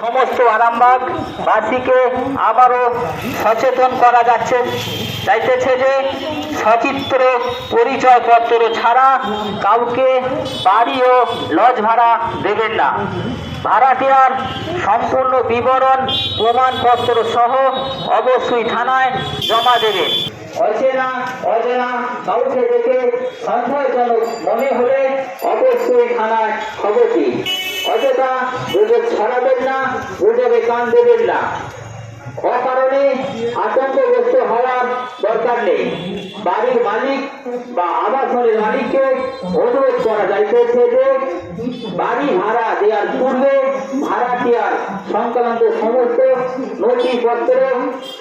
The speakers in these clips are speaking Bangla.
সমস্ত আরামবাগ বাসীকে আবারও সচেতন করা যাচ্ছে। চাইতেছে যে সচিত্র পরিচয়পত্র ছাড়া কাউকে বাড়ি ও লজ ভাড়া দেবেন না। ভাড়াটিয়ার সম্পূর্ণ বিবরণ, প্রমাণপত্র সহ অবশ্যই থানায় জমা দেবেন। অচেনা, অজানা কাউকে দেখে সন্দেহজনক মনে হলে অবশ্যই থানায় খবর দিন। অযথা গুজব ছড়াবেন না গুজবে কান দেবেন না। অকারণে আতঙ্কগ্রস্ত হওয়ার দরকার নেই। বাড়ির মালিক বা আবাসনের মালিককে অনুরোধ করা যাইতেছে যে বাড়ি ভাড়া দেওয়ার পূর্বে ভাড়াটিয়ার সংক্রান্ত সমস্ত নথিপত্র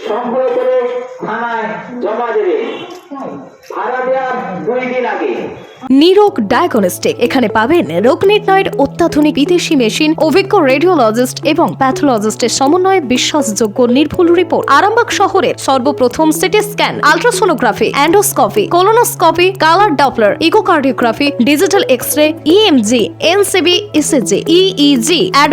সংগ্রহ করে থানায় জমা দেবে। ভাড়া দেওয়ার দুই দিন আগে। নিরোগ ডায়াগনস্টিক এখানে পাবেন রোগ নির্ণয়ের অত্যাধুনিক বিদেশি মেশিন, অভিজ্ঞ রেডিওলজিস্ট এবং প্যাথোলজিস্টের সমন্বয়ে বিশ্বাসযোগ্য নির্ভুল রিপোর্ট। আরামবাগ শহরের সর্বপ্রথম CT scan, ultrasonography, endoscopy, colonoscopy, colour doppler, echocardiography, digital X ray EMG NCB ECG EEG